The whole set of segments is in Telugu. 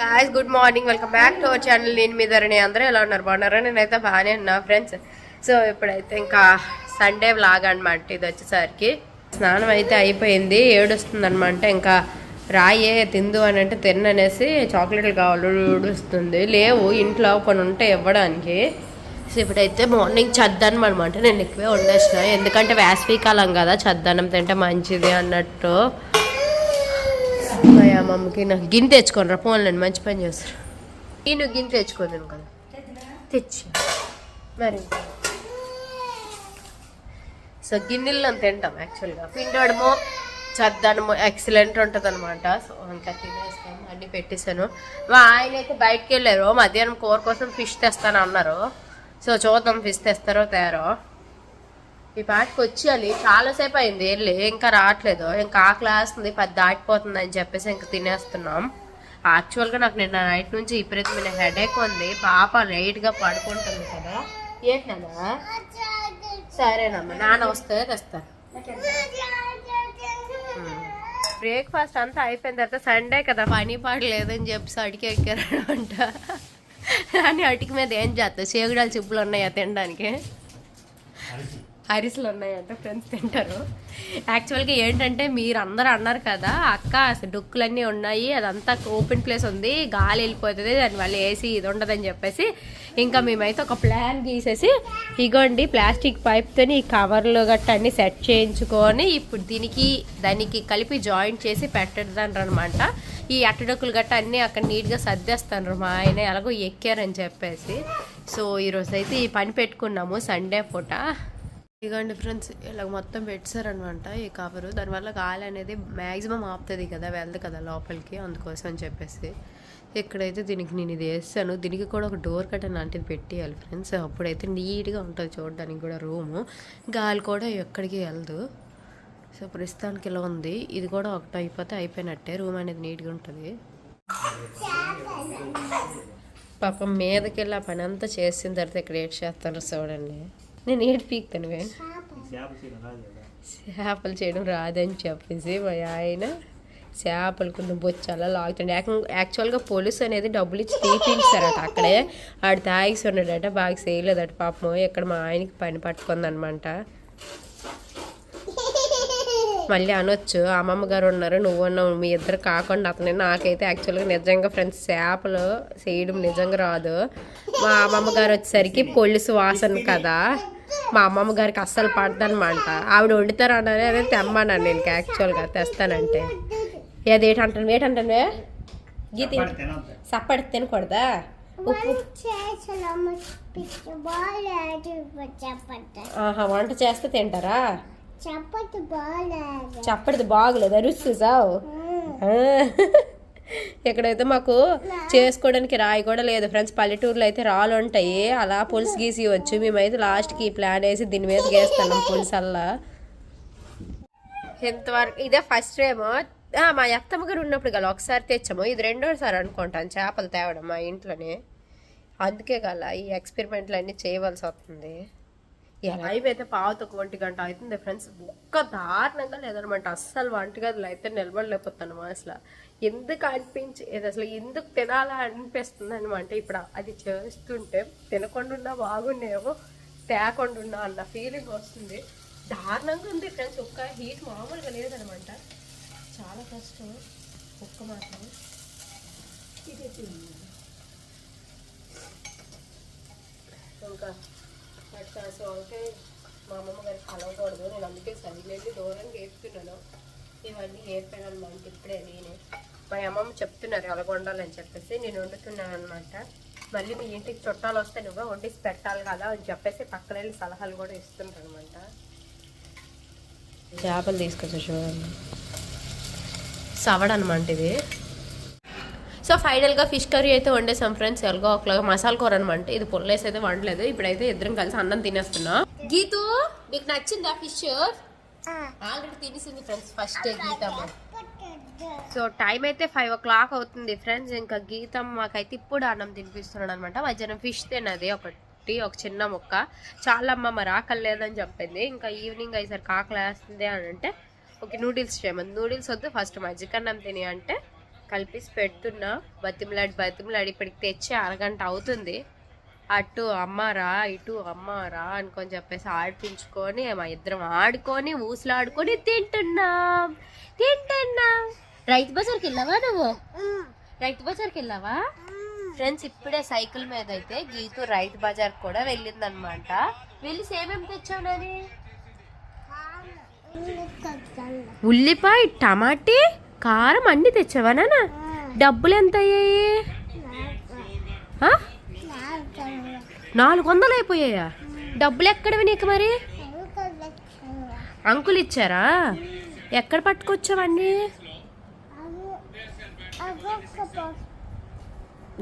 Guys good morning welcome back to our channel నేను మీ ధరణి. అందరూ ఎలా ఉన్నారు? బాగున్నారా? నేనైతే బాగానే ఉన్నా ఫ్రెండ్స్ సో ఇప్పుడైతే ఇంకా సండే వ్లాగ్ అనమాట ఇది వచ్చేసరికి స్నానం అయితే అయిపోయింది. ఏడుస్తుంది అనమాట ఇంకా రాయే తిందు అని అంటే తిన్ననేసి చాక్లెట్లు కావాలి ఏడుస్తుంది. లేవు ఇంట్లో కొన్ని ఉంటే ఇవ్వడానికి. సో ఇప్పుడైతే మార్నింగ్ చద్దనం అనమాట నేను ఎక్కువే వండేసిన. ఎందుకంటే వేసవికాలం కదా చద్దనం తింటే మంచిది అన్నట్టు. మా అమ్మమ్మకి నాకు గిన్నె తెచ్చుకోను రా ఫోన్ మంచి పని చేస్తారు ఈ నువ్వు గిన్నె తెచ్చుకోదాను కదా తెచ్చి. మరి. సో గిన్నెలు తింటాం యాక్చువల్గా పిండడము చద్దనము ఎక్సలెంట్ ఉంటుంది అనమాట సో ఇంకా తినేస్తాం అన్ని పెట్టేశాను. ఆయన అయితే బయటకు వెళ్ళారు. మధ్యాహ్నం కూర కోసం ఫిష్ తెస్తాను అన్నారు సో చూద్దాం ఫిష్ తెస్తారో తయారో ఈ పాటికి వచ్చేయాలి చాలాసేపు అయింది ఏర్లే ఇంకా రావట్లేదు. ఇంకా ఆకలి వేస్తుంది పెద్ద దాటిపోతుంది అని చెప్పేసి ఇంకా తినేస్తున్నాం. యాక్చువల్గా నాకు నిన్న నైట్ నుంచి విపరీతమైన హెడేక్ ఉంది. పాప లైట్గా పడుకుంటుంది కదా. ఏంటన్నా సరేనమ్మా నాన్న వస్తే తెస్తాను. బ్రేక్ఫాస్ట్ అంతా అయిపోయిన తర్వాత సండే కదా పని పాట లేదని చెప్పేసి అడిగి ఎక్కారంట కానీ అటికి మీద ఏం చేస్తా చేగుడాల చెప్పులు ఉన్నాయా తినడానికి? అరిసెలు ఉన్నాయంట ఫ్రెండ్స్ తింటారు. యాక్చువల్గా ఏంటంటే మీరు అందరూ అన్నారు కదా అక్క అసలు డొక్కులన్నీ ఉన్నాయి అదంతా ఓపెన్ ప్లేస్ ఉంది గాలి వెళ్ళిపోతుంది దానివల్ల ఏసీ ఇది ఉండదని చెప్పేసి ఇంకా మేమైతే ఒక ప్లాన్ గీసేసి ఇగోండి ప్లాస్టిక్ పైప్తో ఈ కవర్లు గట్ట అన్ని సెట్ చేయించుకొని ఇప్పుడు దీనికి దానికి కలిపి జాయింట్ చేసి పెట్టడదనమాట ఈ అట్టడొక్కులు గట్ట అన్నీ అక్కడ నీట్గా సర్దేస్తాను మా ఆయన ఎలాగో ఎక్కారని చెప్పేసి. సో ఈరోజు అయితే ఈ పని పెట్టుకున్నాము సండే పూట. ఇదిగోండి ఫ్రెండ్స్ ఇలా మొత్తం పెట్టారనమాట ఈ కవరు. దానివల్ల గాలి అనేది మ్యాక్సిమం ఆపుతుంది కదా వెళ్ళదు కదా లోపలికి అందుకోసం అని చెప్పేసి. ఇక్కడైతే దీనికి నేను ఇది వేస్తాను దీనికి కూడా ఒక డోర్ కట్టన్ లాంటిది పెట్టేయాలి ఫ్రెండ్స్. అప్పుడైతే నీట్గా ఉంటుంది చూడడానికి కూడా రూము. గాలి కూడా ఎక్కడికి వెళ్ళదు. సో ప్రస్తుతానికి ఇలా ఉంది. ఇది కూడా ఒకటి అయిపోతే అయిపోయినట్టే. రూమ్ అనేది నీట్గా ఉంటుంది. పాపం మీదకి వెళ్ళి ఆ పని అంతా చేసిన తర్వాత ఇక్కడ ఏడ్ చేస్తాను చూడండి. నేను ఏడు పీక్తాను చేపలు చేయడం రాదని చెప్పేసి మా ఆయన చేపలు కొంచెం బొచ్చాలా లాగుతుండే. యాక్చువల్గా పోలీసు అనేది డబ్బులు ఇచ్చి తీపించారట అక్కడే. ఆడు తాగిసి ఉన్నాడట బాగా చేయలేదట పాపం. ఇక్కడ మా ఆయనకి పని పట్టుకుందనమాట. మళ్ళీ అనొచ్చు. అమ్మమ్మ గారు ఉన్నారు నువ్వు ఉన్నావు మీ ఇద్దరు కాకుండా అతనే నాకైతే యాక్చువల్గా నిజంగా ఫ్రెండ్స్ చేపలు చేయడం నిజంగా రాదు. మా అమ్మమ్మ గారు వచ్చేసరికి పొలుసు వాసన కదా. మా అమ్మమ్మ గారికి అస్సలు పడదనమాట. ఆవిడ వండుతారు అన్నారు అదే తెమ్మన్నాను నేను యాక్చువల్గా తెస్తానంటే. ఏది ఏటంటాను ఏటంటాను గీత సప్పడి తినకూడదా? ఉప్పు. ఆహా వంట చేస్తే తింటారా? చప్పటిది బాగులేదు? అరుస్తు సావు ఇక్కడైతే మాకు చేసుకోవడానికి రాయి కూడా లేదు ఫ్రెండ్స్ పల్లెటూరులో అయితే రాళ్ళు ఉంటాయి. అలా పులుసు గీసి వచ్చు. మేమైతే లాస్ట్కి ప్లాన్ వేసి దీని మీద గీస్తున్నాం పులుసు అల్లా ఇంతవరకు ఇదే ఫస్ట్ టైం మా అత్తమ్మ గారు ఉన్నప్పుడు గల ఒకసారి తెచ్చాము. ఇది రెండోసారి అనుకుంటాను చేపలు తేవడం మా ఇంట్లోనే. అందుకే గల ఈ ఎక్స్పెరిమెంట్లు అన్నీ చేయవలసి వస్తుంది. లైవ్ అయితే పావుతో ఒక ఒంటి గంట అవుతుంది ఫ్రెండ్స్ ఒక్క దారుణంగా లేదనమాట. అస్సలు వంటగదిలో అయితే నిలబడలేకపోతాను అసలు ఎందుకు అనిపించి అసలు ఎందుకు తినాలా అనిపిస్తుంది అనమాట ఇప్పుడు అది చేస్తుంటే తినకుండా ఉన్నా బాగుండేమో తేకుండా ఉన్నా అన్న ఫీలింగ్ వస్తుంది. దారుణంగా ఉంది ఫ్రెండ్స్ ఒక్క హీట్ మామూలుగా లేదనమాట. చాలా కష్టం ఒక్క మాత్రం. ఇంకా అట్లా సో అంటే మా అమ్మమ్మ గారికి కలవకూడదు నేను అందుకే సైలెంట్ దూరంగా వేపుతున్నాను ఇవన్నీ వేపాను అనమాట ఇప్పుడే నేనే. మా అమ్మమ్మ చెప్తున్నారు ఎలా వండాలని చెప్పేసి. నేను వండుతున్నాను అనమాట మళ్ళీ మీ ఇంటికి చుట్టాలు వస్తే నువ్వే వండేసి పెట్టాలి కదా అని చెప్పేసి పక్కన వెళ్ళి సలహాలు కూడా ఇస్తుంటారు అనమాట చేపలు తీసుకొచ్చు చూడండి. సవడనమాట ఇది. సో ఫైనల్గా ఫిష్ కర్రీ అయితే వండేసాం ఫ్రెండ్స్. ఎలాగో ఒకలాగా మసాలా కూర అనమాట. ఇది పుల్లేసి అయితే వండలేదు. ఇప్పుడైతే ఇద్దరం కలిసి అన్నం తినేస్తున్నా. గీతు నీకు నచ్చిందా ఫిష్? ఆల్రెడీ తినేసింది ఫ్రెండ్స్ ఫస్ట్ గీతమ్మ. సో టైం అయితే ఫైవ్ ఓ క్లాక్ అవుతుంది ఫ్రెండ్స్. ఇంకా గీతం మాకైతే ఇప్పుడు అన్నం తినిపిస్తున్నాడు అనమాట. మధ్యాహ్నం ఫిష్ తిన్నది. ఒకటి ఒక చిన్న ముక్క. చాలా అమ్మ మరి ఆకలి లేదని చెప్పింది. ఇంకా ఈవినింగ్ అయ్యేసరికి ఆకలి వేస్తుంది అని అంటే ఓకే నూడిల్స్ చేయమని. నూడిల్స్ వద్దు. ఫస్ట్ మజ్జిగ అన్నం తిని అంటే కలిపేసి పెడుతున్నా. బతిమలాడి బతిమలాడి ఇప్పటికి తెచ్చి అరగంట అవుతుంది. అటు అమ్మారా ఇటు అమ్మారా అనుకొని చెప్పేసి ఆడిపించుకొని మా ఇద్దరం ఆడుకొని ఊసులాడుకొని తింటున్నాం. తింటున్నాం. రైతు బజార్కి వెళ్ళావా నువ్వు? రైతు బజార్కి వెళ్ళావా? ఫ్రెండ్స్ ఇప్పుడే సైకిల్ మీద అయితే గీతు రైతు బజార్ కూడా వెళ్ళిందనమాట. వెళ్ళి సేమేం తెచ్చావు ఉల్లిపాయ టమాటీ? కారం అన్ని తెచ్చావా నాన్న డబ్బులు ఎంత అయ్యాయి? నాలుగు వందలు అయిపోయాయా? డబ్బులు ఎక్కడవి నీకు మరి? అంకుల్ ఇచ్చారా? ఎక్కడ పట్టుకొచ్చావండి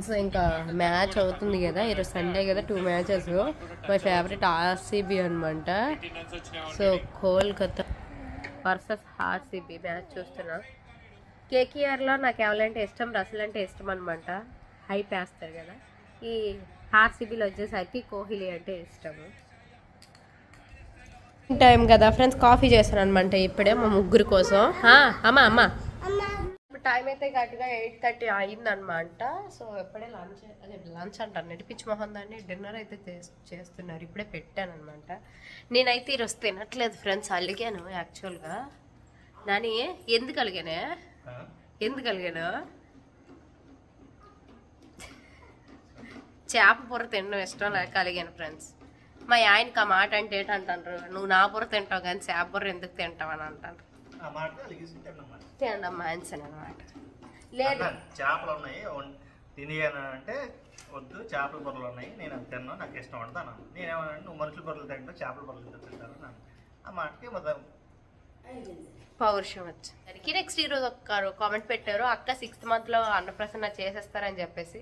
సో ఇంకా మ్యాచ్ అవుతుంది కదా ఈరోజు సండే కదా two matches my favourite RCB అనమాట so Kolkata versus RCB match చూస్తున్నా. కేకేఆర్లో నాకు ఎవరంటే ఇష్టం రసల్ అంటే ఇష్టం అనమాట హైప్ వేస్తారు కదా. ఈ ఆర్సీబీలో వచ్చేసరికి కోహ్లీ అంటే ఇష్టము టైం కదా ఫ్రెండ్స్ కాఫీ చేస్తాను అనమాట ఇప్పుడే మా ముగ్గురు కోసం. అమ్మా అమ్మా. టైం అయితే గట్టిగా ఎయిట్ థర్టీ అయిందనమాట సో ఎప్పుడే లంచ్ అదే లంచ్ అంటాను నడిపించి మొహం దాన్ని డిన్నర్ అయితే చేస్- చేస్తున్నారు. ఇప్పుడే పెట్టాను అనమాట నేనైతే ఈరోజు తినట్లేదు ఫ్రెండ్స్ అలిగాను యాక్చువల్గా. నాని ఎందుకు అలిగానే? ఎందుకు అలిగాను చేప కూర తినడం ఇష్టం లేక అలిగాను ఫ్రెండ్స్ మా ఆయనకి ఆ మాట అంటే ఏంటంటారు? నువ్వు నా బుర్ర తింటావు కానీ చేప బుర్ర ఎందుకు తింటావు? అని అంటారు. తినడం మాన్సాను అనమాట లేదు. చేపలు ఉన్నాయి. అంటే వద్దు చేపల బుర్రలు ఉన్నాయి. నేను అది తిన్నాను నాకు ఇష్టం అంటాను నేనేమన్నా నువ్వు మనుషుల బుర్రలు తింటావు చేపల బుర్రలు తింటాను. ఆ మాటకి మొత్తం పౌరుషం వచ్చి నెక్స్ట్ ఈరోజు ఒక కామెంట్ పెట్టారు అక్క సిక్స్త్ మంత్లో అన్నప్రసన్న చేసేస్తారని చెప్పేసి.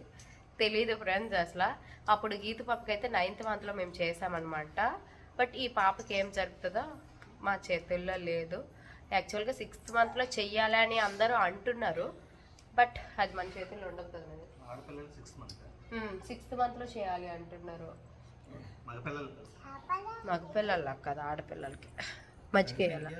తెలియదు ఫ్రెండ్స్ అసలు. అప్పుడు గీత పాపకి అయితే నైన్త్ మంత్లో మేము చేసామన్నమాట బట్ ఈ పాపకి ఏం జరుగుతుందో మా చేతుల్లో లేదు. యాక్చువల్గా సిక్స్త్ మంత్లో చెయ్యాలి అని అందరూ అంటున్నారు. బట్ అది మన చేతుల్లో ఉండదు కదా ఆడపిల్లలు సిక్స్ మంత్ సిక్స్త్ మంత్లో చేయాలి అంటున్నారు. మగపిల్లలు మగపిల్లల కదా ఆడపిల్లలకి. మజ్జిగ వేయాలా